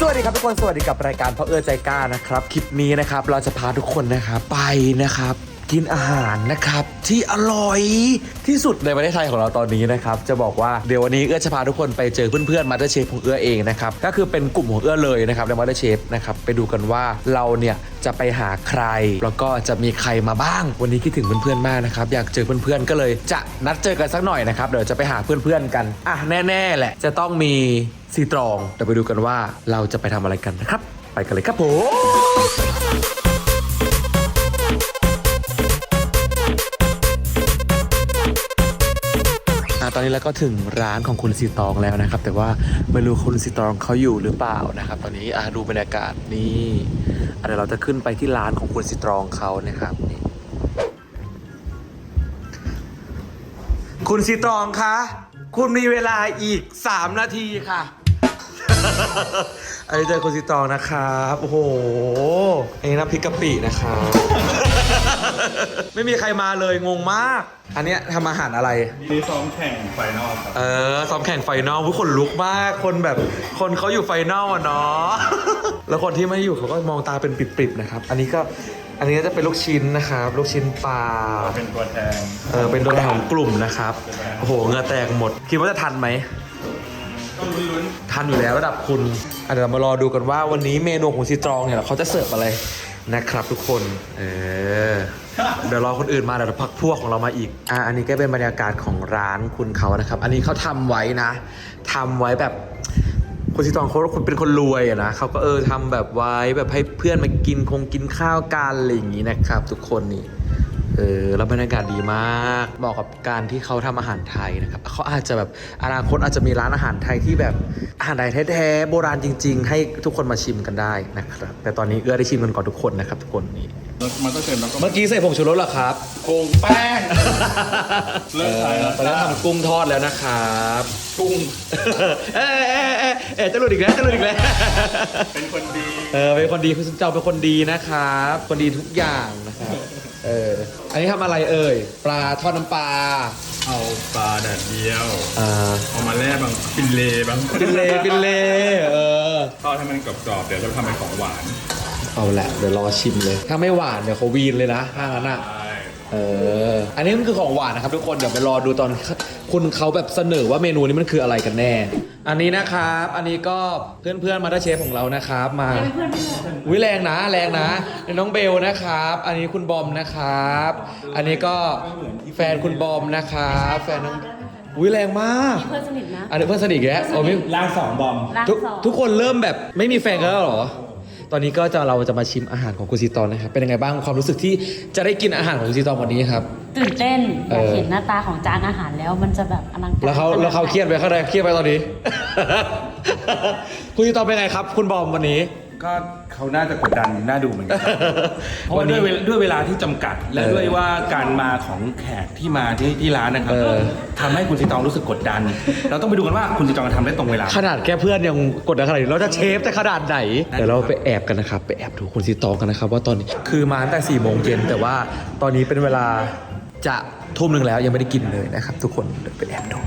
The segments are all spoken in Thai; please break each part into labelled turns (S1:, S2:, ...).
S1: สวัสดีครับทุกคนสวัสดีกับรายการพ่อเอื้อใจกล้านะครับ คลิปนี้นะครับ เราจะพาทุกคนนะครับไปนะครับ กินอาหารนะครับ ที่อร่อยที่สุดในประเทศไทยของเราตอนนี้นะครับ จะบอกว่าเดี๋ยววันนี้เอื้อจะพาทุกคนไปเจอเพื่อนๆมาเตอร์เชฟของเอื้อเองนะครับ ก็คือเป็นกลุ่มของเอื้อเลยนะครับในมาเตอร์เชฟนะครับไปดูกันว่าเราเนี่ยจะไปหาใคร แล้วก็จะมีใครมาบ้าง วันนี้คิดถึงเพื่อนๆมากนะครับอยากเจอเพื่อนๆก็เลย จะนัดเจอกันสักหน่อยนะครับเดี๋ยวจะไปหาเพื่อนๆกันอะแน่ๆแหละ จะต้องมีซีตรองเดี๋ยวไปดูกันว่าเราจะไปทำอะไรกันนะครับ ไปกันเลยครับผม ตอนนี้เราก็ถึงร้านของคุณสีตองแล้วนะครับ แต่ว่าไม่รู้คุณสีตองเขาอยู่หรือเปล่านะครับ ตอนนี้อะดูบรรยากาศนี่อะเดี๋ยวเราจะขึ้นไปที่ร้านของคุณสีตองเขานะครับนี่คุณสีตองคะคุณมีเวลาอีก 3 นาทีค่ะ อันนี้เจอคุณสีตองนะครับ โอ้โหอันนี้น้ำพริกกะปินะครับ ไม่มีใครมาเลยงงมาก อันเนี้ยทำอาหารอะไร
S2: นี่ซ้อมแข่งไฟนอลครับ
S1: เออซ้อมแข่งไฟนอลผู้คนลุกมากคนแบบคนเขาอยู่ไฟนอลอะเนาะ แล้วคนที่ไม่อยู่เขาก็มองตาเป็นปริบๆนะครับ อันนี้ก็อันนี้ก็จะเป็นลูกชิ้นนะครับ ลูกชิ้นปลา
S2: เป็นตัวแทน
S1: เออเป็นตัวแทนของกลุ่มนะครับ โอ้โหเหงื่อแตกหมด คิดว่าจะทันไหม
S2: ต้องลุ้น
S1: ทันอยู่แล้วระดับคุณอะเดี๋ยวเรามารอดูกันว่าวันนี้เมนูของซีตรองเนี่ยเขาจะเสิร์ฟอะไร นะครับทุกคน เออ เดี๋ยวรอคนอื่นมาเดี๋ยวพักพวกของเรามาอีก อะอันนี้ก็เป็นบรรยากาศของร้านคุณเขานะครับ อันนี้เขาทำไว้นะทำไว้แบบคุณซีตรองเขาคนเป็นคนรวยอะนะเขาก็เออทำแบบไว้แบบให้เพื่อนมากินคงกินข้าวกันอะไรอย่างนี้นะครับ ทุกคนนี่ เออแล้วบรรยากาศดีมากเหมาะกับการที่เขาทำอาหารไทยนะครับเขาอาจจะแบบอนาคตอาจจะมีร้านอาหารไทยที่แบบอาหารไทยแท้ๆโบราณจริง ๆ ให้ทุกคนมาชิมกันได้นะครับแต่ตอนนี้เอื้อได้ชิมกันก่อนทุกคนนะครับทุกคนนี่
S2: แล้วมันต้องเชิญแล้วก็
S1: เมื่อกี้ใส่ผงชูรสเหรอครับ
S2: โกงแป้งเลิ
S1: เอก
S2: ถ่าย
S1: อ
S2: แล้ว
S1: ตอนนี้ทำกุ้งทอดแล้วนะครับ
S2: กุ้ง
S1: เอ๊ะเอ๊ะเอ๊ะเอ๊ะจะหลุดอีกแล้วจะหลุดอีกแล้ว
S2: เป็นคนดี
S1: เออเป็นคนดีคุณเจ้าเป็นคนดีนะครับ คนดีทุกอย่างนะครับ เออ อันนี้ทำอะไรเอ่ย ปลาทอดน้ำปลา
S2: เอาปลาแดดเดียว
S1: อ่า
S2: เอามาแล่บางฟินเลบาง
S1: ปินเล่ปินเล่เออ
S2: ทอดให้มันกรอบๆ เดี๋ยวเราทำเป็นของหวาน
S1: เอาแหละ เดี๋ยวรอชิมเลย ถ้าไม่หวานเดี๋ยวเขาวีนเลยนะถ้างั้นอะ
S2: ใช่
S1: เออ อันนี้มันคือของหวานนะครับทุกคน เดี๋ยวไปรอดูตอน คุณเขาแบบเสนอว่าเมนูนี้มันคืออะไรกันแน่ อันนี้นะครับ อันนี้ก็เพื่อนๆมาสเตอร์เชฟของเรานะครับมาวิแรงนะแรงนะน้องเบลนะครับ อันนี้คุณบอมนะครับ อันนี้ก็แฟนคุณบอมนะครับแฟนน้องวิแรงมาก
S3: เพื่อนสนิทนะ
S1: อันนี้เพื่อนสนิทอีกแล้วโอ้ไม่
S4: ร่างสองบอม
S3: ร่าง
S1: ทุก
S3: สอง
S1: ทุกคนเริ่มแบบไม่มีแฟนกันแล้วเหรอ ตอนนี้ก็จะเราจะมาชิมอาหารของคุณซีตอนนะครับ เป็นยังไงบ้างความรู้สึกที่จะได้กินอาหารของคุณซีตอนวันนี้ครับ
S3: ตื่นเต้นอยาก
S1: เออ
S3: เห็นหน้าตาของจานอาหารแล้วมันจะแบบอลังการ
S1: แล้วเขาแล้วเขาเครียดไปเขาได้เครียดไปตอนนี้ คุณซีตอนเป็นไงครับ คุณบอมวันนี้
S4: ก็เขาน่าจะกดดันน่าดูเหมือนกันเพราะ
S1: วั
S4: ว่าน
S1: นี้
S4: ด้วยเวลาด้วยเวลาที่จำกัด และ
S1: เออ
S4: ด้วยว่าการมาของแขกที่มาที่ที่ร้านนะครับ
S1: เออ
S4: ทำให้คุณสิตองรู้สึกกดดัน เราต้องไปดูกันว่าคุณสิตองจะทำได้ตรงเวลา
S1: ขนาดแค่เพื่อนยังกดดันขนาดนี้เราจะเชฟแต่ขนาดไหนเดี๋ยวเราไปแอบกันนะครับ ไปแอบดูคุณซีตองกันนะครับ ว่าตอนนี้คือมาตั้งแต่สี่โมงเย็นแต่ว่าตอนนี้เป็นเวลาจะทุ่มหนึ่งแล้วยังไม่ได้กินเลยนะครับ ทุกคนเดี๋ยวไปแอบดู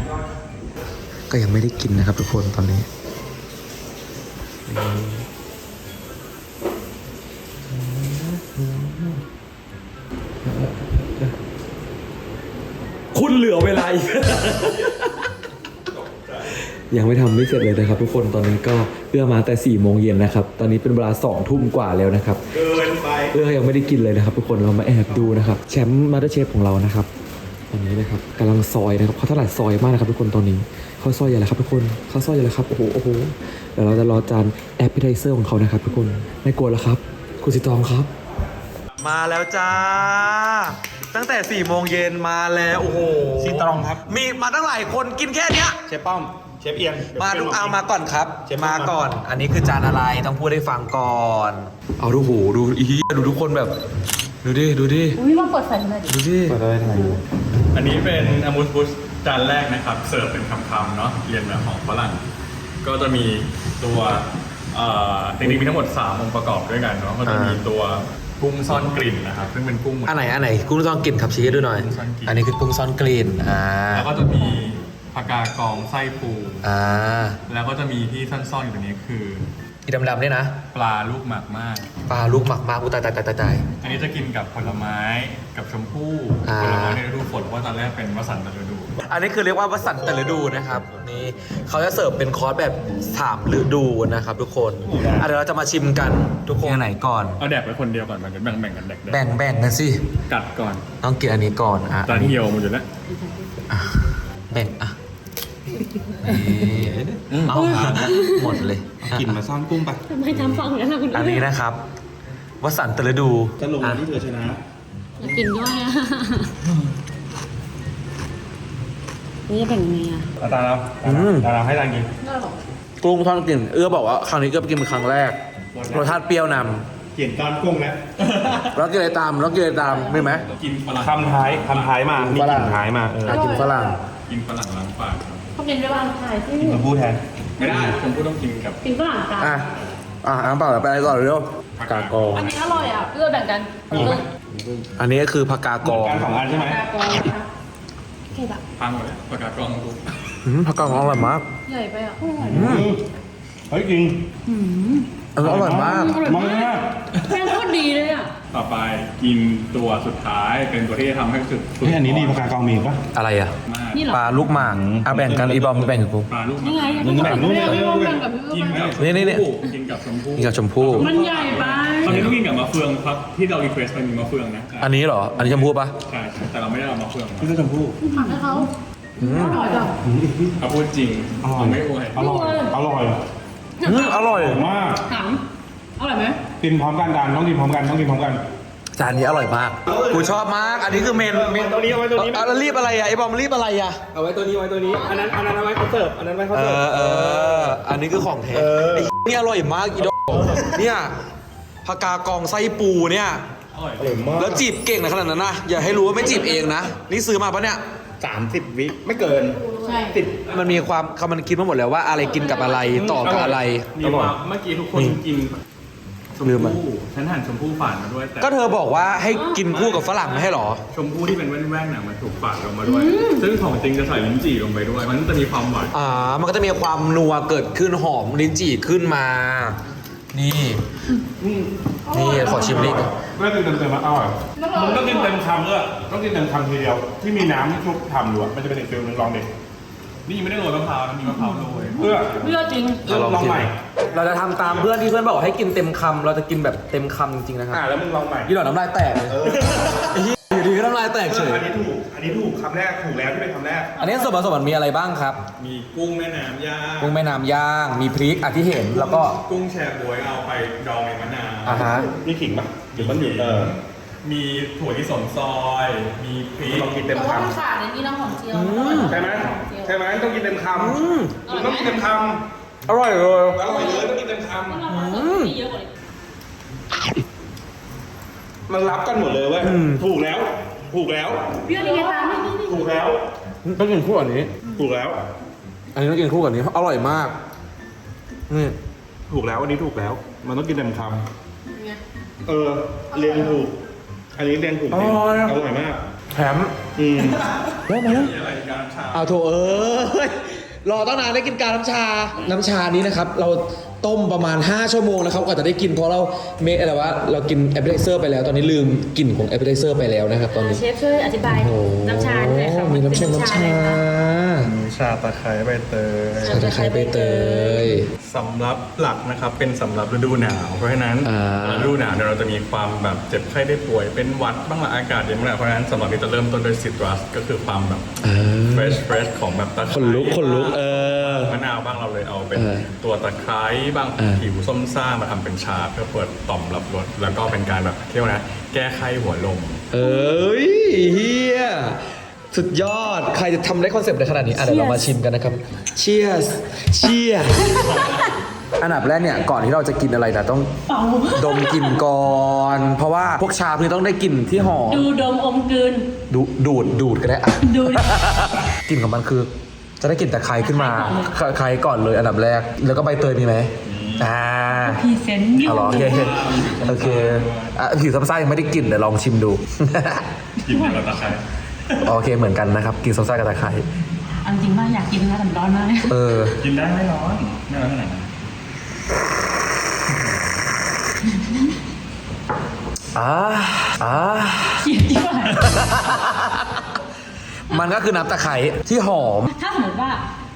S1: ก็ยังไม่ได้กินนะครับ ทุกคนตอนนี้ คุณเหลือเวลาอีก ยังไม่ทำไม่เสร็จเลยนะครับ ทุกคนตอนนี้ก็เอื้อมาแต่4ี่โมงเย็นนะครับ ตอนนี้เป็นเวลา2องทุ่มกว่าแล้วนะครับ
S2: เกินไป
S1: เอื้อยังไม่ได้กินเลยนะครับ ทุกคนเรามาแอบดูนะครับ แชมป์มาสเตอร์เชฟของเรานะครับตอนนี้นะครับกำลังซอยนะครับเขาถนัดซอยมากนะครับทุกคนตอนนี้เขาซอยอย่างไรครับทุกคนเขาซอยอย่างไรครับโอ้โหโอ้โหเดี๋ยวเราจะรอจานแอปเปิลไทเซอร์ของเขานะครับ ทุกคนไม่กลัวแล้วครับ คุณสิตองครับ มาแล้วจ้า ตั้งแต่4ี่โมงเย็นมาแล้วโอ้โห
S4: ซีตรองครับ
S1: มีมาตั้งหลายคนกินแค่เนี้ย
S4: เชฟป้อม เชฟเอียง
S1: มาดูเอามาก่อนครับ
S4: เชฟ
S1: มาก่อนอันนี้คือจานอะไรต้องพูดให้ฟังก่อน เอาดูหูดูอีดูทุกคนแบบ ดูดิ ดูดิ
S3: อุ้ยมาเปิดไฟหน่อยดิ
S1: ดูดิ
S2: อันนี้เป็นอามูสบุชจานแรกนะครับ เสิร์ฟเป็นคำๆเนาะเรียนแบบของฝรั่ง ก็จะมีตัวเอ่อจริงๆมีทั้งหมด 3 องค์ประกอบด้วยกันเนาะก็จะมีตัว กุ้งซ่อนกลิ่นนะครับซึ่งเป็นกุ้งเหมือน
S1: อันไหนอันไหนกุ้งซ่อนกลิ่นครับชี้ให้ดูหน่อย
S2: กุ้งซ่อนกลิ่น
S1: อันนี้คือกุ้งซ่อนกลิ่นอ่า
S2: แล้วก็จะมีผักกากองไส้ปู
S1: อ่า
S2: แล้วก็จะมีที่ซ่อนๆอยู่ตรงนี้คือ
S1: อีดำๆเนี่ยนะ
S2: ปลาลูกหมากมาก
S1: ปลาลูกหมักมากกูตายตายตายตายตาย
S2: อันนี้จะกินกับผลไม้กับชมพู่
S1: อ่า
S2: ผลไม้ในฤดูฝนเพราะว่าตอนแรกเป็นวสันตฤดู
S1: อันนี้คือเรียกว่าวสันตฤดูนะครับนี่เขาจะเสิร์ฟเป็นคอร์สแบบสามฤดูนะครับ ทุกคนอะเดี๋ยวเราจะมาชิมกันทุกคนอันไหนก่อน
S2: เอาแดกไปคนเดียวก่อนมันจะแบ่งแบ่งๆกันแดก
S1: แบ่งแบ่งกันสิ
S2: ๆกัดก่อน
S1: ต้องกินอันนี้ก่อนอะ
S2: ตอนเหี่ยวหมดอยู่แล้ว
S1: แบ่งอะนี่เอาหมดเลย
S4: กินมาซ่อนกุ้งปะ
S3: ทำไมทำฟังอย่างนั้นล่ะคุณ
S1: อันนี้นะครับวสันตฤดู
S4: จะลงมาที่เธอชนะ
S3: อยากกินด้วยอะ นี่จะแบ่งยังไงอะ
S2: ตาเรา
S1: อืม
S2: ตาเราให้ตากิน
S1: กุ้งทอดกลิ่นเอื้อบอกว่าครั้งนี้ก็ไปกินเป็นครั้งแรกรสชาติเปรี้ยวน
S5: เขียนตอนกุ้งแล้วำ
S1: แล้วกินอะไรตามแล้วกินอะไรตามมีไหม
S2: กินฝรั่ง
S5: คำท้ายคำท้ายมามีกลิ่นท้ายมาเออ
S1: อะกินฝรั่ง
S2: กินฝรั่งล้างปากครับ
S3: เขาเป็นด้วยบ้างใช่ที่
S5: กินชมพู่แทน
S2: ไม่ได้ชมพู่ต้องกินกับ
S3: กินฝรั่งกัน
S1: อะอะน้ำเปล่าเดี๋ยวไปอะไรต่อเร็วผักกากอง
S3: อันนี้อร่อยอะเพื่อแบ่งกัน
S1: อันนี้ก็คือผักกา
S5: เห
S1: ก
S5: มือ
S1: อนง
S5: กันสองอันใช่ไหม
S3: กองนะคะ เผ็ดอะ
S2: พังหมดแล้วประกาศกล้องกู
S1: อืมผักกาดกองอร่อยมาก
S3: ใหญ่ไปอะ
S5: อืมเฮ้ยจริง
S1: เอออร่อยมาก
S3: อร่อย
S5: มามา
S3: ก
S5: ก
S3: แป้งโคตรดีเลยอะ
S2: ต่อไปกินตัวสุดท้ายเป็นตัวที่จะทำให้รู้สึก
S5: เฮ้ยอันนี้ดีปากกากองมีปะ
S1: อะไรอะ
S2: มาก
S3: นี่เหรอ
S1: ปลาลูกหมากอะแบ่งกันอีบอมแบ่งกับกู
S2: ปลาลูก
S3: นี่ไง
S5: มึงแบ่งนู่น
S3: ไม่
S5: เลย
S3: ไม่ไม่แบ่งกับพี่
S2: กิน
S3: แบ่ง
S2: กับ
S1: นี่นี่นี่
S2: กินกับชมพู่
S1: นี่กับชมพู่
S3: มันใหญ่ไป
S2: ตอนนี้ต้องกินกับมะเฟืองครับที่เรารีเควสไปมีมะเฟืองนะ
S1: อันนี้เหรอ อันนี้ชมพู่ปะ
S2: ใช่ใช่แต่เราไม่ได้เอามะเฟืองมา
S5: พี่ก็ชมพู่
S3: ผักให้เขาอร่อยอะ
S2: เอาพูดจริง
S5: อร่อย
S2: เราไม่อวย
S5: อร่อยอร่อย
S1: อืมอร่อย
S5: อร่อย มาก
S3: ถามอร่อยไหม
S5: กินพร้อมกันดานต้องกินพร้อมกันต้องกินพร้อมกัน
S1: จานนี้อร่อยมาก กูชอบมาก อันนี้คือเมนเมน
S5: ตัวนี้เอาไว้ตัวนี้
S1: เอาแล้วรีบอะไรอะไอ้บอมรีบอะไรอะ
S5: เอาไว้ตัวนี้ไว้ตัวนี้ อันนั้นอันนั้นเอาไว้เขาเสิร์ฟ อันนั้นไว้เขา
S1: เอ
S5: เสิร์ฟ
S1: อเออ อันนี้คือของแท้ไอ้นี่อร่อยมากอีดอกเนี่ยผักกากองไส้ปูเนี่ย
S2: อร่อย
S5: อร่อยมาก
S1: แล้วจีบเก่งนะขนาดนั้นนะ อย่าให้รู้ว่าไม่จีบเองนะ นี่ซื้อมาปะเนี่ย
S5: สามสิบวิไม่เกิน
S3: ใช่
S5: สิบ
S1: มันมีความเขามันคิดมาหมดแล้วว่าอะไรกินกับอะไรต่อกับอะไร
S2: นี่ว่าเมื่อกี้ทุกคน
S1: นี่
S2: กินชม
S1: ลืมมัน
S2: พู่ฉันหั่นชมพู่ฝานมาด้วยแต่
S1: ก็เธอบอกว่าให้กินคู่กับฝรั่งไม่ให้หรอ
S2: ชมพู่ที่เป็นแว่นๆน่ะมันถูกฝานลงมาด้วย ซึ่งของจริงจะใส่ลิ้นจี่ลงไปด้วย มันจะมีความหวาน
S1: อ่า มันก็จะมีความนัวเกิดขึ้นหอมลิ้นจี่ขึ้นมา นี่ นี่ขอชิมนิด
S5: ไม่ กินเต็มเต็มๆอร่อยมึงต้องกินเต็มคำด้วยต้องกินเต็มคำทีเดียว ที่มีน้ำที่ชุบทำดูอะมันจะเป็นอีกฟิลนึงลองดิ
S2: นี่ยังไม่ได้โรยมะพร้าวนะมีมะพร้าวโรย
S5: เพื่อ
S3: เพื่อจริง
S5: ลองลองใหม่
S1: เราจะทำตามเพื่อนที่เพื่อนบอกให้กินเต็มคำเราจะกินแบบเต็มคำจริงๆนะครับ
S5: อ่าแล้วมึงลองใหม่
S1: ยี่หลอดน้ำลายแตกเลยไอ้เหี้ยอยู่ ดีก็น้ำลายแตกเฉย
S5: อันนี้ถูก อันนี้ถูกคำแรกถูกแล้วที่เป็นคำแรก
S1: อันนี้ส่วนผสมมันมีอะไรบ้างครับ
S2: มีกุ้งแม่น้ำย่าง
S1: กุ้งแม่น้ำย่าง มีพริกอะที่เห็น แล้วก็
S2: กุ้งแชร์บวยเอาไปดองในมะนาว
S1: อ่าฮะ
S5: มีขิงปะขิงมันอยู่เออ
S2: มีถั่วลิสงซอย มีพริก
S5: ลองกินเต็ม
S3: แต่ว่ามัน
S5: คำ
S3: ขาดในนี้น้ำหอมเจียว
S5: ใช่ไหมใช่ไหมต้องกินเต็มคำมึงต้องกินเต็มค
S1: อร่อยเลยำ
S5: อร่อยเลยต้องกินเต็มค
S3: แล้วเราผสมที่เยอะกว่านี้ำ
S5: มันรับกันหมดเลยเว้ยถูกแล้ว ถูกแล้ว
S3: เปรี้ยวนี่ไงตามนี่นี่นี่
S5: ถูกแล้ว
S1: ต้องกินคู่กับนี้
S5: ถูกแล้ว
S1: อันนี้ต้องกินคู่กับนี้ อร่อยมาก นี่
S5: ถูกแล้วอันนี้ถูกแล้ว มันต้องกินเต็มค
S3: ไงำ
S5: เออเรียนถูก อันนี้เรียนถูกจริง
S1: อร่อยอะ
S5: อร่อยมาก
S1: แถม
S5: อืม
S1: แล้วมาแล้ว
S2: มีอะไรการชา
S1: เอาโถเอ้ย รอตั้งนานได้กินการน้ำชา น้ำชานี้นะครับ เรา ต้มประมาณ 5 ชั่วโมงนะครับกว่าจะได้กินเพราะเราเมอะไรวะเรากินแอปเปิลไเซอร์ไปแล้วตอนนี้ลืมกลิ่นของแอปเปิลไเซอร์ไปแล้วนะครับตอนนี้
S3: เชฟช่วยอธิบาย
S1: โอ้โห
S3: น้ำชาหน่อยค่ะ
S1: มีน้ำชงน้ำชา
S2: มีชาตะไคร้ใบเตย
S1: ชาตะไคร้ใบเตย
S2: สำรับหลักนะครับเป็นสำรับฤดูหนาว เพราะฉะนั้น
S1: อ่า
S2: ฤดูหนาวเนี่ยเราจะมีความแบบเจ็บไข้ได้ป่วยเป็นหวัดบ้างละอากาศเย็นบ้างละเพราะฉะนั้นสำหรับนี้จะเริ่มต้นด้วยซิตรัสก็คือความแบบ
S1: อ่า
S2: fresh fresh ของแบบตะไค
S1: คนลุกคนลุกเออ
S2: มะนาวบ้างเราเลยเอาเป็น
S1: เออ
S2: ตัวตะไคร้บ้าง
S1: เออ
S2: ผิวส้มซ่ามาทำเป็นชาเพื่อเปิดต่อมรับรสแล้วก็เป็นการแบบเที่ยวานะแก้ไข้หัวลม
S1: เอ้ยเฮียสุดยอด ใครจะทำได้คอนเซปต์ได้ขนาดนี้อะเดี๋ยวเรามาชิมกันนะครับ Cheers Cheers อันดับแรกเนี่ย ก่อนที่เราจะกินอะไรนะต้อง
S3: เป่า
S1: ดมกลิ่นก่อน เพราะว่าพวกชาพวกนี้ต้องได้กลิ่นที่หอม
S3: ดูดมอมกลืน
S1: ดูดูดดูดก็ได้อะ
S3: ดูดิ
S1: กลิ่นของมันคือ จะได้กลิ่นตะไคร้ขึ้นมาตะไคร้ก่อนเลยอันดับแรก แล้วก็ใบเตยมีไหมอ่า
S3: พรีเซนต์อยู่
S1: อ๋อโอเคโอเคอะผิวซับซ่ายังไม่ได้กลิ่นเดี๋ยวลองชิมดู
S2: กินหมืนกับตะไคร้
S1: โอเคเหมือนกันนะครับกลิ่นซับซ่ายกับตะไคร้
S3: อันจริงมากอยากกินนะแต่มัร้อนมากเอ
S1: อ
S2: กินได้ไม่ร้อนไม่ร้อนเท่าไหร่นะ
S1: อ่าอ่า
S3: เขียดที่ไหน
S1: มันก็คือน้ำตะไคร้ที่หอม
S3: สมมติว่า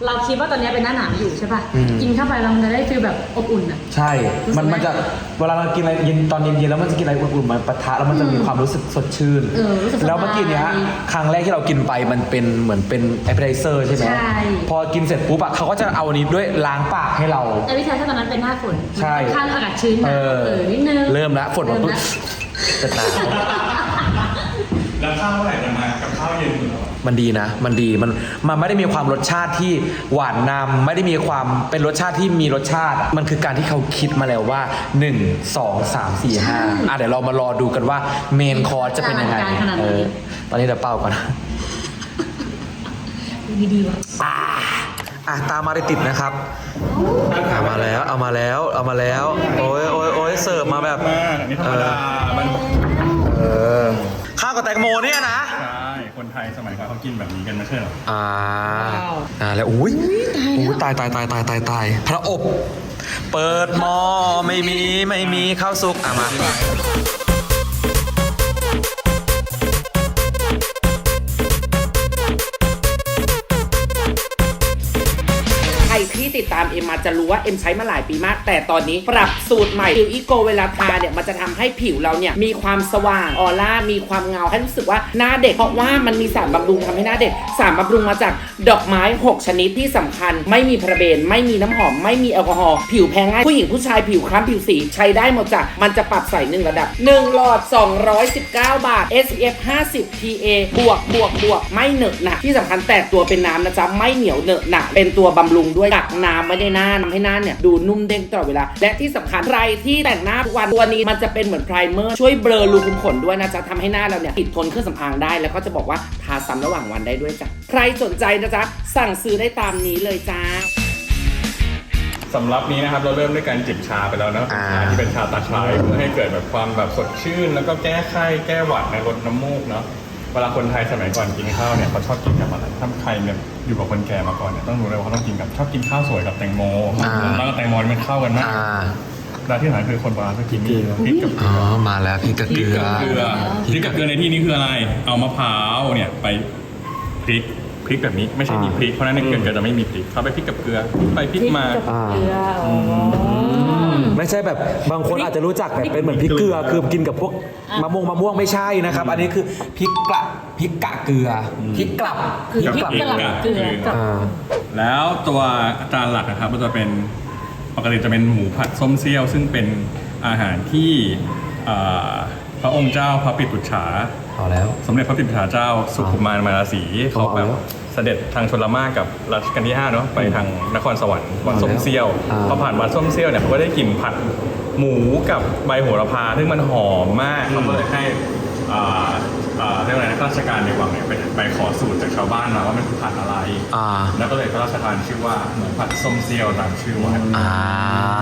S3: เราคิดว่าตอนนี้เป็นหน้าหนาวอยู่ใช่ป่ะ
S1: อืม
S3: กินเข้าไปเราจะได้ฟีลแบบอบอุ่นอะ
S1: ใช่ มันมันจะเวลาเรากินอะไรเย็นตอนเย็นๆแล้วมันจะกินอะไรอุ่นๆมันปะทะแล้วมันจะมีความรู้สึกสดชื่น
S3: เออรู้สึกสบาย
S1: แล้วเมื่อกี้เนี้ยครั้งแรกที่เรากินไปมันเป็นเหมือนเป็นแอปเปอร์เซอร์ใช่ไหม
S3: ใช่
S1: พอกินเสร็จปุ๊บอะเขาก็จะเอาอันนี้ด้วยล้างปากให้เรา
S3: แต่วิชาถ้าตอนนั้นเป็นหน้าฝน
S1: ใช่
S3: ข้างอากาศชื้น
S1: เอ
S3: นะ
S1: อ
S3: เออนิดนึง
S1: เริ่มแล้วฝนมาปุ๊บ
S3: เริ่ม
S1: จะหนาว
S2: แล้วข้าวเมื่อไหร่จะมากับข้าวเย็นเหรอ
S1: มันดีนะ มันดี มัน มันไม่ได้มีความรสชาติที่หวานนำไม่ได้มีความเป็นรสชาติที่มีรสชาติอะมันคือการที่เขาคิดมาแล้วว่า 1 2 3 4 5อะเดี๋ยวเรามารอดูกันว่าเมนคอร์สจะเป็นยังไง
S3: อลังการขนาดไหน
S1: เออตอนนี้เดี๋ยวเป่าก่อนนะ
S3: ดีดีว่ะ
S1: อ่าอะตามมาติดๆนะครับเอามาแล้ว เอามาแล้ว เอามาแล้ว โอ้ยโอ้ยโอ้ยเสิร์ฟมาแบบ
S2: มากอันนี้ธรรมดามัน
S1: เออข้าวกับแตงโมเนี่ยนะ
S2: ใช่คน ไทยสมัยก่อนเขากินแบบนี้กันไม่ใช่เหรอ
S1: อ่าอ่าแล้วอุ้ยอุ้ยตายตายตายตายตายตายพระอบ เปิดหม้อไม่มีไม่มีข้าวสุกอะมา
S6: จะรู้ว่าเอ็มใช้มาหลายปีมาก แต่ตอนนี้ปรับสูตรใหม่ผิวอีโกเวลาทาเนี่ยมันจะทำให้ผิวเราเนี่ยมีความสว่างออร่ามีความเงาให้รู้สึกว่าหน้าเด็กเพราะว่ามันมีสารบำรุงทำให้หน้าเด็กสารบำรุงมาจากดอกไม้ 6 ชนิดที่สำคัญ ไม่มีพาราเบนไม่มีน้ำหอม ไม่มีแอลกอฮอล์ผิวแพ้ง่ายผู้หญิงผู้ชายผิวคล้ำผิวสีใช้ได้หมดจ้ะมันจะปรับใส่หนึ่งระดับ1หลอด 219 บาท SPF 50 PA บวกบวกบวกไม่เหนอะหนะที่สำคัญแตกตัวเป็นน้ำนะจ๊ะไม่เหนียวเหนอะหนะเป็นตัวบำรุงด้วยกักน้ำไม่ได้หน้าทำให้หน้าเนี่ยดูนุ่มเด้งตลอดเวลา และที่สำคัญใครที่แต่งหน้าทุกวันตัวนี้มันจะเป็นเหมือนไพรเมอร์ช่วยเบลอรูขุมขนด้วยนะจ๊ะทำให้หน้าเราเนี่ยติดทนเครื่องสำอางได้ แล้วก็จะบอกว่าทาซ้ำระหว่างวันได้ด้วยจ้ะใครสนใจนะจ๊ะสั่งซื้อได้ตามนี้เลยจ้า
S2: สำหรับนี้นะครับเราเริ่มด้วยการจิบชาไปแล้วนะ
S1: อ่า
S2: ชาที่เป็นชาตาไคร้เพื่อให้เกิดแบบความแบบสดชื่น แล้วก็แก้ไข้แก้หวัดในลดน้ำมูกเนาะ เวลาคนไทยสมัยก่อนกินข้าวเนี่ยเขาชอบกินกับอะไรถ้าใครเนี่ยอยู่กับคนแก่มาก่อนเนี่ยต้องรู้เลยว่าเขาต้องกินกับชอบกินข้าวสวยกับแตงโม
S1: อ่า
S2: แล้วก็แตงโมนี่มันเข้ากันมาก
S1: อ่า
S2: แล้วที่สำคัญคือคนโบราณเขากินนี่พริกกับเก
S1: อ๋
S2: ลื
S1: อ
S2: อ
S1: มาแล้วพริกกับ
S2: พ
S1: เก
S2: ริก
S1: ลือ
S2: กับเกลือพริกกับเกลือในที่นี้คืออะไร เอามะพร้าวเนี่ยไปพริกพ ริกแบบนี้ไม่ใช่มีพริกเพราะฉะนั้นในเกลือจะไม่มีพริกเขาไปพริกกับเกลือพริกไปพริกมา
S1: อ่า
S3: เกลืออ๋ออ
S1: ไม่ใช่แบบบางคนอาจจะรู้จักแบบเป็นเหมือนพริกเกลือคือกินกับพวกมะม่วงมะม่วงไม่ใช่นะครับ อันนี้คือพริกกลับพริกกะเกลืออพริกกลับ
S3: คือพริกกะหล่ำเกลือกับ
S1: อ่า
S2: แล้วตัวจานหลักนะครับก็จะเป็นปกติจะเป็นหมูผัดส้มเซี่ยว ซึ่งเป็นอาหารที่เอ่อพระองค์เจ้าพระปิตุฉา
S1: เอาแล้ว
S2: สมเด็จพระปิตุฉาเจ้าสุขุมารมาราศีเขาแบบ
S1: เอาแล้ว
S2: เสด็จทางชนละมากกับรัชกาลที่5เนาะไปทางนครสวรรค์วัดส้มเซี่ยว
S1: อ่า
S2: พอผ่านวัดส้มเซี่ยวเนี่ยเขาก็ได้กลิ่นผัดหมูกับใบโหระพาซึ่งมันหอมมากเขาก็เลยให้อ่าอ่าเรียกว่าอะไรนะข้าราชการในวังเนี่ยไปไปขอสูตรจากชาวบ้านมาว่ามันคือผัดอะไร
S1: อ่า
S2: แล้วก็เลยพระราชทานชื่อว่าหมูผัดส้มเซี่ยวตามชื่อวัด
S1: อ่า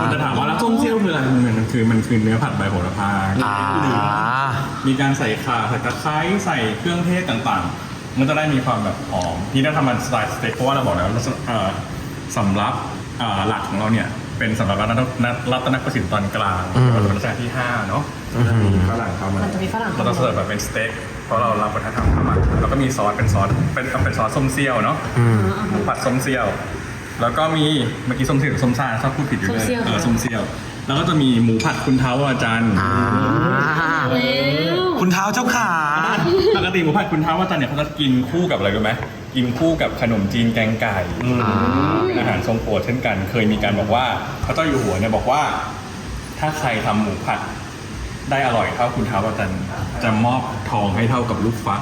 S2: คุณจะถามว่าแล้วส้มเซี่ยวคืออะไรมันมันคือมันคือเนื้อผัดใบโหระพา
S1: อ่า
S2: มีการใส่ข่าใส่ตะไคร้ใส่เครื่องเทศต่างๆ มันจะได้มีความแบบหอมที่ได้ทำมันสไตล์สเต็กเพราะว่าเราบอกแล้วว่าเอ่อสำรับเอ่อหลักของเราเนี่ยเป็นสำหรับรัตนรัตนประสิทธิ์ตอนกลาง
S1: อืม
S2: รัชกาลที่5เนาะจะมีฝรั่งเข้ามา
S3: มันจะมีฝรั่ง
S2: เราจะเสิร์ฟแบบเป็นสเต็กเพราะเรารับวัฒนธรรมเข้ามาแล้วก็มีซอสเป็นซอสเป็นเป็นซอสส้มเซี่ยวเนาะ
S1: อืม
S2: หมูผัดส้มเซี่ยว แล้วก็มีเมื่อกี้ส้มเซี่ยวหรือส้มซ่าชอบพูดผิดอยู่เลย
S3: ส้มเซี่ยว
S2: เออส้มเซี่ยว แล้วก็จะมีหมูผัดคุณเท้าอาจารย์
S1: อ่า
S3: แล้ว
S1: คุณเท้าเจ้าขา
S2: ปกติหมูผัดคุณเท้าอาจารย์เนี่ยเขาจะกินคู่กับอะไรรู้ไหมกินคู่กับขนมจีนแกงไก่เป็นอาหารทรงโปรดเช่นกัน เคยมีการบอกว่าพระเจ้าอยู่หัวเนี่ยบอกว่า ถ้าใครทำหมูผัดได้อร่อยเท่าคุณเท้าอาจารย์จะมอบทองให้เท่ากับลูกฟัก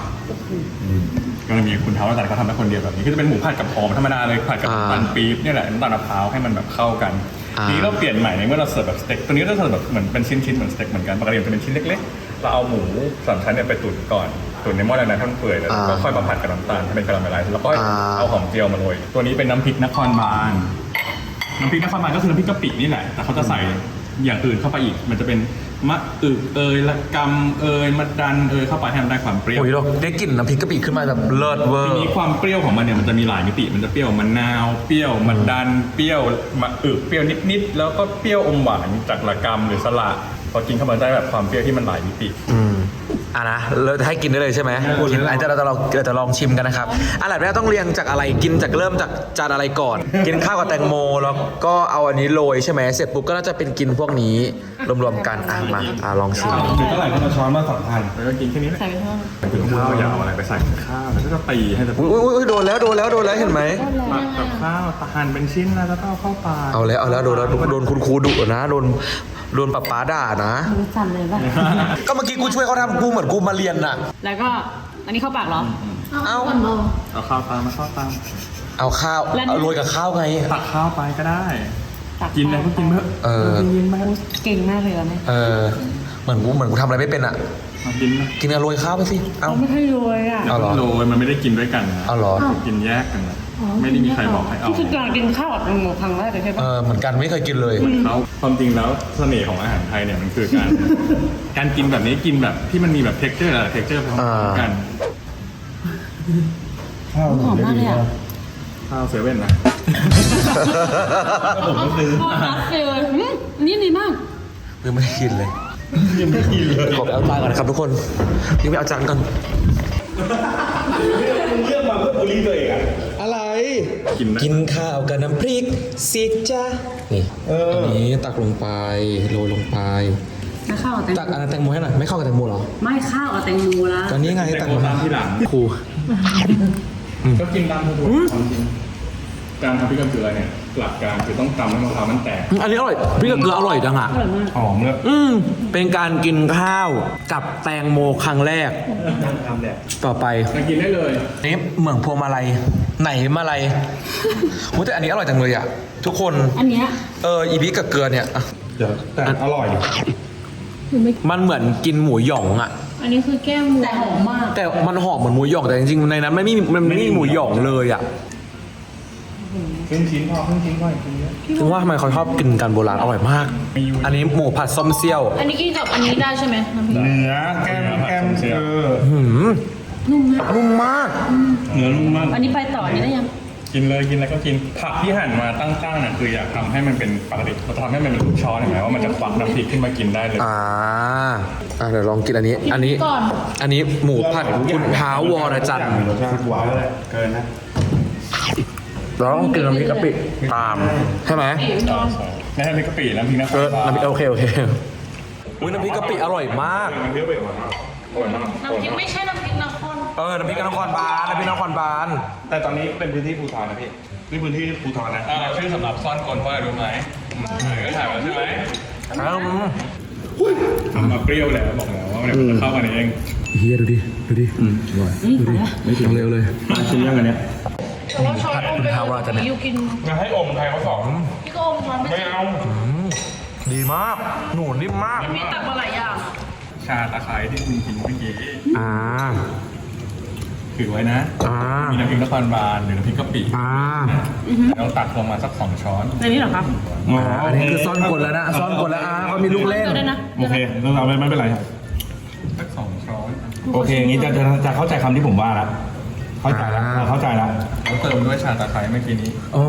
S2: ก็จะมีคุณเท้าอาจารย์เขาทำได้คนเดียวแบบนี้ก็จะเป็นหมูผัดกับหอมธรรมดาเลยผัดกับ
S1: อ่า
S2: น้ำตาลปี๊บเนี่ยแหละน้ำตาลมะพร้าวให้มันแบบเข้ากัน
S1: อ่า
S2: ทีนี้เราเปลี่ยนใหม่ในเมื่อเราเสิร์ฟแบบสเต็กตัวนี้เราเสิร์ฟแบบเหมือนเป็นชิ้นๆเหมือนสเต็กเหมือนกันปกติมันจะเป็นชิ้นเล็กๆ เราเอาหมูสามชั้นเนี่ยไปตุ๋นก่อนตุ๋นในหม้อแรงๆให้มันเปื่อยแล้วก็ค่อยมาผัดกับน้ำตาลให้เป็นคาราเมลไลซ์แล้วก็เอาหอมเจียวมาโรยตัวนี้เป็นน้ำพริกนครบาลน้ำพริกนครบาลก็คือน้ำพริกกะปินี่แหละ แต่เขาจะใส่อย่างอื่นเข้าไปอีก มันจะเป็นมะอึกเอยละกำเอยมะดันเอยเข้าไปให้มันได้ความเปรี้ยว
S1: โอ้ยเราได้กลิ่นน้ำพริกกะปิขึ้นมาแบบเลิศเวอ
S2: ที
S1: ร์
S2: นี้ความเปรี้ยวของมันเนี่ยมันจะมีหลายมิติ มันจะเปรี้ยวมะนาวเปรี้ยวมะดันเปรี้ยวมะอึกเปรี้ยวนิดๆแล้วก็เปรี้ยวอมหวานจากละกำหรือสละ พอกินเข้ามาได้แบบความเปรี้ยวที่มันหลายมิติ
S1: อืมอะนะเราจะให้กินได้เลยใช่ไหมกินอันนี้เราจะลองเราจะลองชิมกันนะครับอันดับแรกต้องเรียงจากอะไรกินจากเริ่มจากจานอะไรก่อน กินข้าวกับแตงโมแล้วก็เอาอันนี้โรยใช่ไหมเสร็จปุ๊บก็น่าจะเป็นกินพวกนี้รวมๆกันอะมาอะลองชิม
S5: หรือเท่าไหร่ก็มาช้อนมาสองพัน
S2: แล้วก็กินแค่นี้แหละ
S3: ใส่ไปเท่าไหร่
S2: ถึงข้าวอย่าเอาอะไรไปใส่ข้าวแล้วก็ตีให้แต่
S1: อุ้ยอุ้ยอุ้ยโดนแล้วโดนแล้วโดนแล้วเห็นไหม
S2: ตักกับข้าวหั่นเป็นชิ้นแล้วก็เอาเข้าปาก
S1: เอาแล้วเอาแล้วโดนแล้วโดนคุณครูดุนะโดนโดนป๊าป๊าด่านะ
S3: มือสั่นเลยป่ะ
S1: ก็เมื่อกี้กูช่วยเขาทำกูเหมือนกูมาเรียนน่ะ
S3: แล้วก็อันนี้เข้าปากเหรอ
S1: เอ้า
S2: เอาข้าวตามมาข้าวตาม
S1: เอาข้าว
S3: แล้วนี่
S1: เอาโรยกับข้าวไง
S2: ตักข้าวไปก็ได้
S3: ตัก
S2: กินอะไรก็กินเถอะ
S1: เออ
S2: กินไป
S3: เก่งมากเลยเหรอเนี่ย
S1: เออ เหมือนกูเหมือนกูทำอะไรไม่เป็นอะ
S2: เอากินนะ
S1: กินเอาโรยข้าวไปสิ เอา
S3: เขาไม่ให้รวยอะ
S1: เอาเหรอ
S2: โรยมันไม่ได้กินด้วยกันนะ
S1: เอาเหรอ
S2: กินแยกกันนะ ไม่ได้มีใครบอกให้เอา
S3: ที่คือการกินข้าวกับแตงโมครั้งแรกเลยใช่
S1: เอ
S3: ปะ
S1: อเหมือนกันไม่เคยกินเลย
S2: เขาความจริงแล้วเสน่ห์ของอาหารไทยเนี่ยมันคือการ การกินแบบนี้กินแบบที่มันมีแบบเท็กเจอร์หลายเท็กเจอร์พร้อมๆกัน
S5: ข้าว
S3: หอมมากเลยอะ
S2: ข้าวเซเว่นนะ
S5: ผมก็ซื้อ
S3: โบนัสเลยอืมอันนี่ดีมาก
S1: ยังไม่ได้กินเลย
S5: ยังไม่กินเลย
S1: ขอไปเอาจานก่อนนะครับทุกคนยังไม่เอาจานก่อน
S5: มึงเลือกมาเพื่อบูลลี่ตัวเองอะ
S1: อะไร
S2: กินได้
S1: กินข้าวกับน้ำพริกสิจ้านี่
S5: เอออั
S1: อันนี้ตักลงไปโรยลงไป
S3: ไม่ข้าวกับแตง
S1: ตัก
S3: โม
S1: อันนั้นแตงโมให้หน่อยไม่เข้ากับแตงโมเหรอ
S3: ไม่ข้าวกับแตงโมละ
S1: ตอนนี้ไง
S2: แต่
S1: ตัก
S2: โม
S1: ลง
S2: ตามที่หลัง
S1: ครู
S2: ก็กินตามทั่วๆความจริงการทำพริกเกลือเนี่ย หลักการคือต้องตำให้มะพร้าวมันแตก
S1: อืมอันนี้อร่อยพริกกับเกลืออร่อยจังอะ
S3: อร่อยมาก
S5: หอมเลย
S1: อืม เป็นการกินข้าวกับแตงโมครั้งแรก
S2: ทำแดด
S1: ต่อไป
S2: มากินได้เลย
S1: นี่เหมืองพวงมาลัย ไหนมาลัยโอ้แต่อันนี้อร่อยจังเลยอะ ทุกคน
S3: อันเนี้ย
S1: เออ อีพิกกับเกลือเนี่ยอะ
S5: เดี๋ยวแต่อร่อย
S1: มันเหมือนกินหมูหยองอะ
S3: อันนี้คือแก้มแต่หอมมาก
S1: แต่มันหอมเหมือนหมูหยองแต่จริงๆในนั้นไม่มีมันไม่มีหมูหยองเลยอะ
S2: ครึ่งชิ้นพอครึ่งชิ้นพออีกทีเยอะ
S1: ถึงว่าทำไมเขาชอบกินกันโบราณอร่อยมาก อันนี้หมูผัดส้มเซี่ยว
S3: อันนี้กินกับอันนี้ได้ใช่ไหมน้ำพริก
S5: เนื้อแก้มแก้มเออ
S1: หืม
S3: นุ่มมาก
S1: นุ่มมาก
S5: เนื้อนุ่มมาก
S3: อันนี้ไปต่ออันนี้ได้ยัง
S2: กินเลยกินแล้วก็กินผักที่หั่นมาตั้งๆน่ะคืออยากทำให้มันเป็นปกติเราจะทำให้มันเป็นลูกช้อนเห็นไหมว่ามันจะควักน้ำพริกขึ้นมากินได้เลย
S1: อ่าอะเดี๋ยวลองกินอันนี้ อันนี้
S3: ก่อน
S1: อันนี้หมูผัดคุณเท้าวรจันทร์
S5: รสชาติหวานเลยเกินนะ
S1: เราต้องกินน้ำพริกกะปิตามใช่ไหม
S2: ในน้ำพริกกะปิน้ำพริกนค
S1: เออน้ำพริกโอเคโอเคอุ้ยน้ำพริกกะปิอร่อยมาก
S5: นเที่ยวไปอร่อยมากอร่อยมาก
S3: น้ำพริกไม่ใช่น้ำพริกนคร
S1: เออน้ำพริกนครบาลน้ำพริกนครบาล
S5: แต่ตอนนี้เป็นพื้นที่ภูทรนะพี่นี่พื้นที่ภูทรนะ
S2: ชื่อสำหรับซ่อนกลเพราะอะไรรู้ไหมอืมเออถ่ายมาใช่ไหม
S1: อืม
S2: ทำมาเปรี้ยวแล้วบอกแล้วว่ามันเข้ามาเอง
S1: เฮียดูดิดูดิดูดิเอาเร็วเลย
S5: ชิ้นยังอันเนี้ย
S3: แต่ว่าช้อนอมไป
S1: ข้าวราดจะเนี่ย
S3: ยูกิน
S5: จะให้อมไทยเขาสอง
S3: พี่ก็อมช้อนไม่
S5: ไม่
S3: ใช่
S5: เอา
S1: ดีมาก หนูนิ่มมาก
S3: มีตักมาหลายอย่างอะ
S2: ชาตะไคร้ที่คุณกินเมื่อกี้
S1: อ่า
S2: ถือไว้นะ
S1: อ่า
S2: มีน้ำพริกนครบาลหรือน้ำพริกกะปิ
S1: อ่า
S2: ต้องตักลงมาสักสองช้อน
S3: ในนี้เหรอครับ
S5: อ๋อ
S1: อันนี้คือซ่อนกลแล้วนะ ซ่อนกลแล้วอ่าเขามีลูกเล่น
S3: เดี๋ยวได้นะ
S5: โอเคเราเราไม่ไม่เป็นไรครับ
S2: สักสองช้อน
S5: โอเคอย่างนี้จะจะจะเข้าใจคำที่ผมว่าละ เข้าใจละ
S1: อ่า
S5: เข้าใจละ
S2: แล้วเติมด้วยชาตะไคร้เมื่อกี้นี้
S1: อ๋อ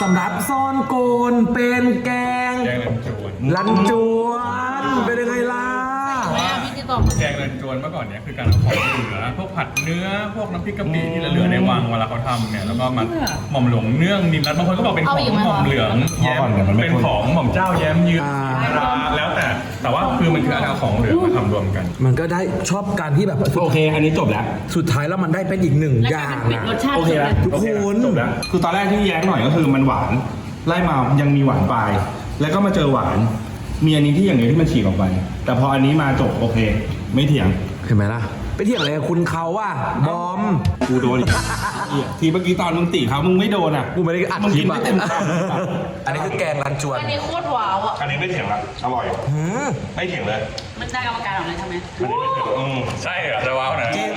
S1: สำหรับซ่อนโกนเป็นแกง
S2: แกงเลือนจวน
S1: ลันจวน เป็นยังไงล่ะ
S3: แม่พี่ติดต่อ
S2: แกงเลือนจวนเมื่อก่อนเนี่ยคือการเอาของเหลือพวกผัดเนื้อพวกน้ำพริกกะปิที่เหลือในวังเวลาเขาทำเนี่ยแล้วก็มาหม่อมหลวงเนื่องนิมรัตบางคนก็บอกเป็นของหม่อมเหลืองแย้มเป็นของหม่อมเจ้าแย้มยืน
S1: อ่า
S2: แล้วแต่แต่ว่าคือมันคือเอาของเหลืองมาทำรวมกัน
S1: มันก็ได้ชอบการที่แบบ
S5: โอเค อันนี้จบแล้ว
S1: สุดท้ายแล้วมันได้เป็นอีกหนึ่ง
S3: และ
S1: อก
S3: ลา
S1: ย่ายง
S3: เป็นปิด
S1: อะ
S3: รสชาติ
S5: โอเค
S3: เล
S5: แล้ว
S3: ย
S1: ทุกคน
S5: จบแล้ว คือตอนแรกที่แย้งหน่อยก็คือมันหวาน ไล่มายังมีหวานปลาย แล้วก็มาเจอหวาน มีอันนี้ที่อย่างเดียวที่มันฉีกออกไป แต่พออันนี้มาจบโอเค ไม่เถียง
S1: เห็นไหมล่ะ ไปเที่ยงอะไรกับคุณเขาอะบอม
S5: กูโดนอีกเหี้ยทีเมื่อกี้ตอนมึงตีเขามึงไม่โดนอะ
S1: กูไม่ได้อัด
S5: มึง
S1: คลิ
S5: กิ
S1: ป
S5: น
S1: อะ
S5: ไม่เต็มค
S1: อันนี้คือแกงรันจวน
S3: อันนี้โคตรว้าวอะำ
S5: อันนี้ไม่เถียงละอร่อย
S1: หืม
S5: ไม่เถียงเลย
S3: มันได้กรรมการออกเลยใช่ไหม
S5: อืม
S2: ใช่เหรอจะว้าวนะ
S1: จริง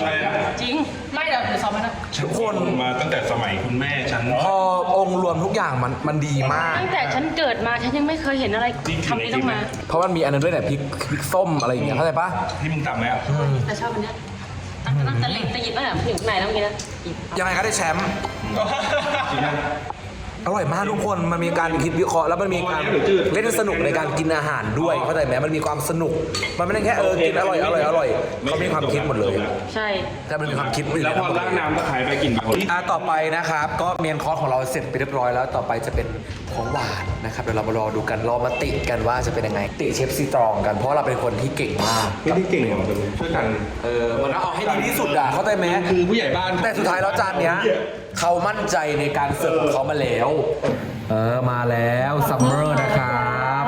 S3: จริงไม่ เดี๋ยวเดี๋ยวซ้อมไหมนะ
S1: ทุกคน
S5: มาตั้งแต่สมัยคุณแม่ฉัน
S1: พอองค์รวมทุกอย่างมันมันดีมาก
S3: ตั้งแต่ฉันเกิดมาฉันยังไม่เคยเห็นอะไรทำนี้ต้องมา
S1: เพราะมันมีอันนึงด้วยเนี่ยพริกพริกส้มอะไรอย่างเงี้ยเข้าใจปะ
S5: ที่มึงจำไหมอะ
S3: แต่ชอบอันเนี้ยตั้งแต่ตั้งแต่เล็กแต่หยิบตั้งแต่ถึงไหนแล้วเมื่อกี้นะหยิบ
S1: ยังไงก็ได้แชมป์
S5: จริงนะ
S1: อร่อยมากทุกคนมันมีการคิดวิเคราะห์แล้วมันมีการเล่นสนุกในการกินอาหารด้วยเข้าใจไหมมันมีความสนุก มันไม่ได้แค่เออกินอร่อยอร่อยอร่อยเขามีความคิดหมดเลย
S3: ใช่
S1: แต่มันมีความคิดอยู่
S5: แล้ว
S1: ใน
S5: พอ
S1: นั้นหมด
S5: รา
S1: เล
S5: ด
S1: ย
S5: น้ำตะไคร้ไปกินแบบ
S1: อะต่อไปนะครับก็เมนคอร์สของเราเสร็จไปเรียบร้อยแล้วต่อไปจะเป็นของหวานนะครับเดี๋ยวเรามารอดูกันรอมาติกันว่าจะเป็นยังไง ติเชฟซีตรองกันเพราะว่าเราเป็นคนที่เก่งมาก
S5: ไม่ได้เก่งหรอกช่วยกัน
S1: เออมันเอาให้ดีที่สุดอะเข้าใจไหม
S5: คือผู้ใหญ่บ้าน
S1: แต่สุดท้ายแล้วจานเนี้ย เขามั่นใจในการเสิร์ฟของเขามาแล้ว เออมาแล้วซัมเมอร์นะครับ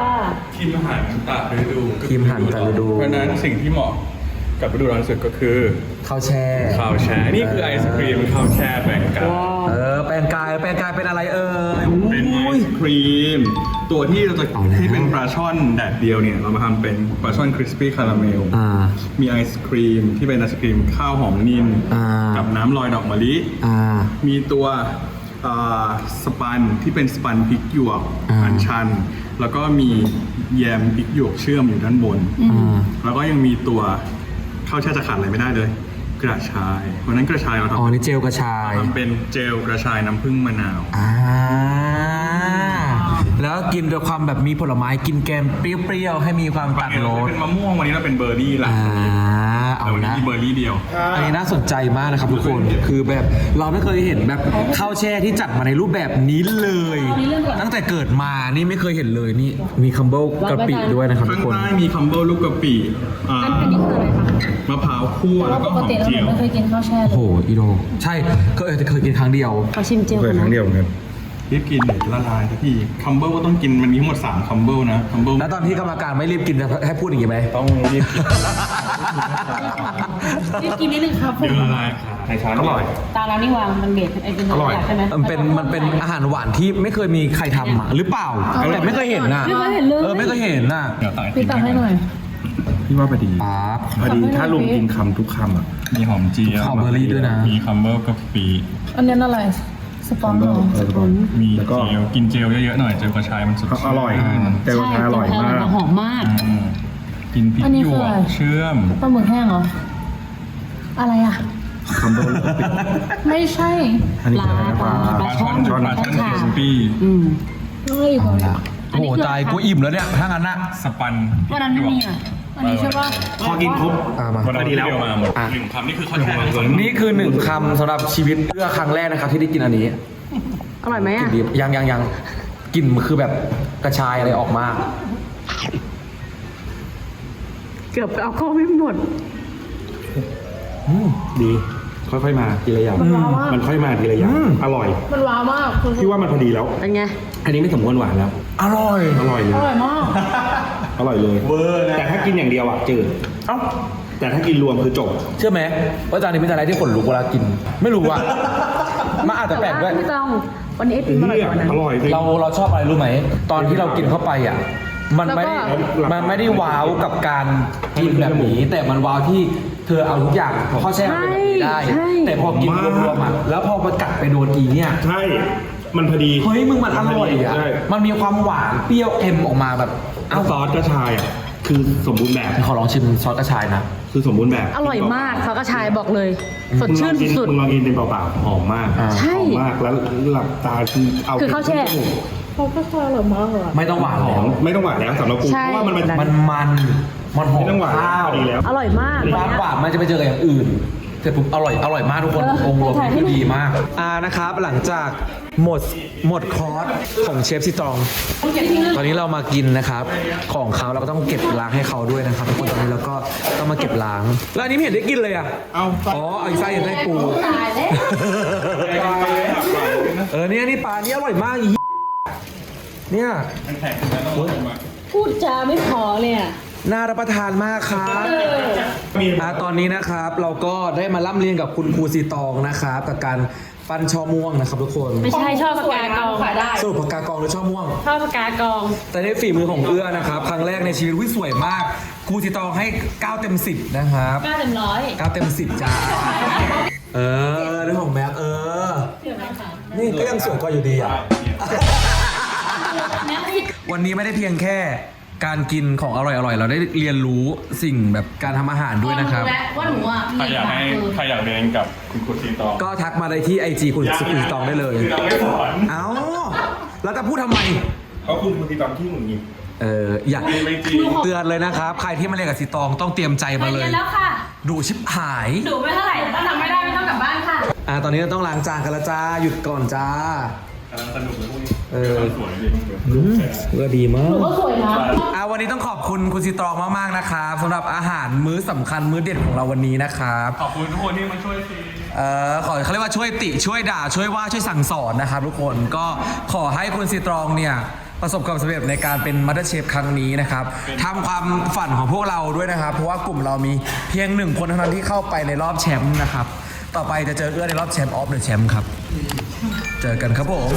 S2: ทีมอาหารตามฤดู
S1: ทีมอาหารตามฤดู
S2: เพราะฉะนั้นสิ่งที่เหมาะกับฤดูร้อนสุดก็คือ
S1: ข้าวแช่
S2: ข้าวแช่นี่คือไอศครีมข้าวแช่แบ่งกัน
S1: เออแปลงกายแปลงกายเป็นอะไรเอ่ย
S2: เป็นไอ
S1: อุ้ย
S2: ศ ครีม ตัวที่เราจะ
S1: เอาแล้ว
S2: ที่เป็นปลาช่อนแดดเดียวเนี่ย เรามาทำเป็นปลาช่อนคริสปี้คาราเมล
S1: อ่า
S2: มีไอศครีมที่เป็นไอศครีมข้าวหอมนิน
S1: อ่ากั
S2: กับน้ำลอยดอกมะลิ
S1: อ่า
S2: มีตัวอ่าสปันที่เป็นสปันพริกหยวก
S1: อ่า
S2: อันชัน แล้วก็มีแยมพริกหยวกเชื่อมอยู่ด้านบน
S1: อ่า
S2: แล้วก็ยังมีตัวข้าวแช่จะขาดอะไรไม่ได้เลย กระชายเพราะฉะนั้นกระชายเราทำ
S1: อ๋อนี่เจลกระชาย
S2: ทำเป็นเจลกระชายน้ำผึ้งมะนาว
S1: อ่า แล้วกินด้วยความแบบมีผลไม้กินแกมเปรี้ยวๆให้มีความตัดรส
S2: เป็นมะม่วงวันนี้เราเป็นเบอร์รี่หลัก
S1: อ่าเอา
S2: แต่วันนี้
S1: นะ
S2: มีเบอร์รี่เดียว
S1: อันนี้น่าสนใจมากนะครับทุกคน คือแบบเราไม่เคยเห็นแบบข้าวแช่ที่จัดมาในรูปแบบนี้เลย ตั้งแต่เกิดมานี่ไม่เคยเห็นเลยนี่มีคัมเบิลกะปิด้วยนะครับทุ
S2: ข้ากง
S1: คน
S2: ใต้มีคัมเบิลลูกกะปิอ่า
S7: อันอันนี้คืออะไรคะ
S2: มะพร้าวคั่ว
S7: เพราะ
S2: แล้ว
S7: ว่า
S2: ก็
S7: ป
S2: ห
S7: ก
S2: อม
S7: ติแล้วห
S2: เจีย
S7: นู
S2: ว
S7: ไม่เคยกินข้าวแช่
S1: โอ้
S7: เล
S1: โห
S7: ย
S1: อีโด ใช่เคยเคยกินครั้งเดียว
S3: ขอชิมเจล
S5: เคย
S3: ก่อน
S5: ครั้งเดียว
S3: นะ
S5: เหมือนกัน
S2: รีบกินเดี๋ยวจะละลายทันทีคัมเบิลก็ต้องกินมันมีทั้งหมด3คัมเบิลนะคัมเบิล
S1: แล้วตอนที่กรรมการไม่รีบกินจะให้พูดอย่างนี้ไหม
S2: ต้องรีบกิน
S7: รีบกินนิดนึงครับผม
S2: เดี๋ยวละลายค่ะ
S5: ในช้อนอร่อย
S7: ตาเรานี่วางมันเบสไอ้เป็น
S5: อร่อย
S7: ใช่ไหม
S1: มันเป็นมันเป็นอาหารหวานที่ไม่เคยมีใครทำอะหรือเปล่าแต่ไม่เคยเห็นน่ะ
S7: ไม่เคยเห็นเลย
S1: เออไม่เคยเห็นน่ะ
S2: เดี๋ยวตัก
S7: พี่ตักให้หน่อย
S5: พี่ว่าพอดี
S1: ป๊าบ
S5: พอดีถ้ารวมกินคำทุกคำอะ
S2: มีหอมเจียว
S1: ข้าวเบอร์รี่ด้วยนะ
S2: มีคัมเบิลกะปิ
S7: อันนี้อะไร สปอนเหรอสปอน
S2: มี
S5: แล้วก็
S2: เจลกินเจลเยอะๆหน่อยเจลกระชายมันสดชื่น
S5: อร่อยแต่ราคาอร่อยมาก
S7: ใช่หอมมาก
S2: อืมกินพริก
S7: อันนี้
S2: หย
S7: คือ
S2: ว
S7: อะไร
S2: กเชื่อม
S7: ปลาหมึกแห้งเหรอ อะไรอะ
S5: คำโบล
S7: ไม่ใช่
S5: อันนี้
S7: ปลา
S5: อะไรนะ
S7: ปลา
S5: ปลา
S7: ปลาช่อน
S5: ช่อน
S7: ปลา
S2: ช่อน
S7: ช่อน
S2: คริสปี้
S7: อืมไม่อยู่คนละ
S1: โอ้โหตายกูอิ่มแล้วเนี่ยถ้างั้นน่ะ
S2: สปัน
S7: วันนั้นไม่มีอะ อันนี้ใช่ป่ะ
S5: พอกินครบ
S1: อ่ามา
S2: วันนั้น
S5: พอดีแล้ว
S2: เยวมาหมด
S1: อะ
S2: หนึ่งคำนี่คือข้อแช่ทั้งสอง
S1: นี่คือหนึ่งคำสำหรับชีวิตเพื่อครั้งแรกนะครับที่ได้กินอันนี้
S3: อร่อยไหม
S1: กลิ
S3: อะ
S1: นดียังยังยังกลิ่นมันคือแบบกระชายอะไรออกมา
S3: เกือบเอาเข้าไม่หมด
S5: ดี ค่อยๆมาทีละอย่าง
S7: มันว้าวมาก
S5: มันค่อยมาทีละอย่าง
S1: อืม
S5: อร่อย
S7: มันว้าวมากคุณ
S5: พี่ว่ามันพอดีแล้ว
S3: เป็นไง
S5: อันนี้ไม่สมควรหวานแล้ว
S1: อร่อย
S5: อร่อยเล
S7: อยร่อยมาก
S5: อร่อยเลยแต่ถ้ากินอย่างเดียวอะจืด
S1: เอ้า
S5: แต่ถ้ากินรวมคือจบ
S1: เชื่อไหมว่าจานนี้เป็นจานอะไรที่ขนลุกเวลากิน ไม่รู้อะมันอาจจะแปลกด้วย
S3: ไม่ต้องวันนี้ไอติมอร่อยกว่านั้น
S5: อร่อยจริง
S1: เราเราชอบอะไรรู้ไหม ตอนที่เรากินเข้าไปอะ มันไม่ได้
S5: แล้วก็
S1: มันไม่ได้ว้าวกับการกินแบบนี้ แต่มันว้าวที่เธอเอาทุกอย่างข้อแช่มาเป็นแบบนี้ได้
S3: ใช่
S1: แต่พอกินรวมๆอะแล้วพอไปกัดไปโดนอีเนี่ย
S5: ใช่ มันพอดี
S1: เฮ้ยมึงมันอร่อยอะ
S5: ใช่
S1: มันมีความหวานเปรี้ยวเค็มออกมาแบบ
S5: เอาซอสกระชายอะคือสมบูรณ์แบบ
S1: ขอลองชิมซอสกระชายนะ
S5: คือสมบูรณ์แบบ
S3: อร่อยมากซอสกระชายบอกเลย สดชื่น
S5: มึงลองกิ
S3: สุด
S5: มึงลองกินเป็นเปล่าๆหอมมาก
S1: อ่า
S3: ใช่
S5: หอมมากแล้วหลับตาคือเอา
S3: คือข้าวแช่
S7: เขาก็ชอบอร่อยมากเลยอะ
S1: ไม่ต้องหวาน
S5: หอ
S1: แล้ว
S5: มไม่ต้องหวานแล้วสำหรับกู
S3: ใช่
S5: เพราะว่ามันมัน
S1: มันมันมันหอ
S5: ไม่
S1: ม
S5: ต้องหวาน
S1: ข้าว
S5: ดีแล้ว
S3: อร่อยมาก
S1: ความหวานมันจะไปเจอกับอย่างอื่นเส ร็จปุ๊บอร่อยอร่อยมากทุกคน
S7: เออ
S1: องค์รวม
S7: ถ่ายให้
S1: คือ
S7: หน่อย
S1: ดีมาก อ่านะครับหลังจากหมดหมดคอร์สของเชฟซิตรอง ตอนนี้เรามากินนะครับ ของเขาเราก็ต้องเก็บล้างให้เขาด้วยนะครับทุกคนตอนนี้เราก็ต้องมาเก็บล้าง แล้วอันนี้ไม่เห็นได้กินเลยอะ
S5: เอา
S1: อ๋อเอาอีกไส้ยังได้ปู
S7: ตายแล้ว
S1: เออเนี่ยนี่ปลานี่อร่อยมากอีเนี่ย
S7: พูดจาไม่พอเลยอะ
S1: น่ารับประทานมากครับอะตอนนี้นะครับเราก็ได้มาล่ำเรียนกับคุณครูสีตองนะครับกับการปั้นช่อม่วงนะครับทุกคน
S3: ไม่ใช่ชอบปากกากอง
S7: ขายได้
S1: สรุปปากกากองหรือช่อม่วง
S3: ชอบปากกากอง
S1: แต่ในฝีมือของเอื้อนะครับครั้งแรกในชีวิตวิสวยมากครูสีตองให้ 9 เต็ม 10 นะครับ
S7: กล้าเต็มร้อย
S1: 9เต็ม 10 จ้า เออเรื่องของแม็กเออ นี่ก็ยังสวยกว่าอยู่ดีอะวันนี้ไม่ได้เพียงแค่ การกินของอร่อยๆเราได้เรียนรู้สิ่งแบบการทำอาหารด้วยนะครับ
S7: และว่าหนูอะ
S2: ใคร
S7: มี
S2: อยาก
S7: ปาก
S2: ให้
S7: คือ
S2: ใครอยากเรียนกับคุณครูซีตอง
S1: ก็ทักมาได้ที่ไอจีคุณสุกุลตองได้เลย
S2: คือเราไม่สอน
S1: เอ้าแล้วจะพูดทำไม
S5: เพราะคุณคุณตีตอนที่หงุดหงิด
S1: เอออย่า
S5: ไม่จริง
S1: เตือนเลยนะครับ ใครที่มาเรียนกับสีตองต้องเตรียมใจมาเลย
S3: เรียนแล้วค่ะ
S1: ดูชิบหาย
S3: ดูไม่เท่าไหร่ถ้าทำไม่ได้ไม่ต้องกลับบ้านค่ะ
S1: อ่าตอนนี้เราต้องล้างจานกันแล้วจ้าหยุดก่อนจ้า กำ
S2: ลังสนุกเลยพวกนี้
S1: เออ
S2: สวยดี
S1: เพื่อดีมาก
S7: ก็สวยนะ
S1: อ่าวันนี้ต้องขอบคุณคุณสีตรองมากๆนะครับสำหรับอาหารมื้อสำคัญมื้อเด็ดของเราวันนี้นะครับ
S2: ขอบคุณทุกคนที่มาช่วยที
S1: เอ่อขอเขาเรียกว่าช่วยติช่วยด่า ช่วยว่าช่วยสั่งสอนนะครับทุกคนก็ขอให้คุณซีตรองเนี่ยประสบความสำเร็จในการเป็นมัตเตอร์เชฟครั้งนี้นะครับทำความฝันของพวกเราด้วยนะครับ เพราะว่ากลุ่มเรามีเพียงหนึ่งคนเท่านั้นที่เข้าไปในรอบแชมป์นะครับ ต่อไปจะเจอเอื้อในรอบแชมป์ออฟเดอะแชมป์ครับ เจอกันครับผม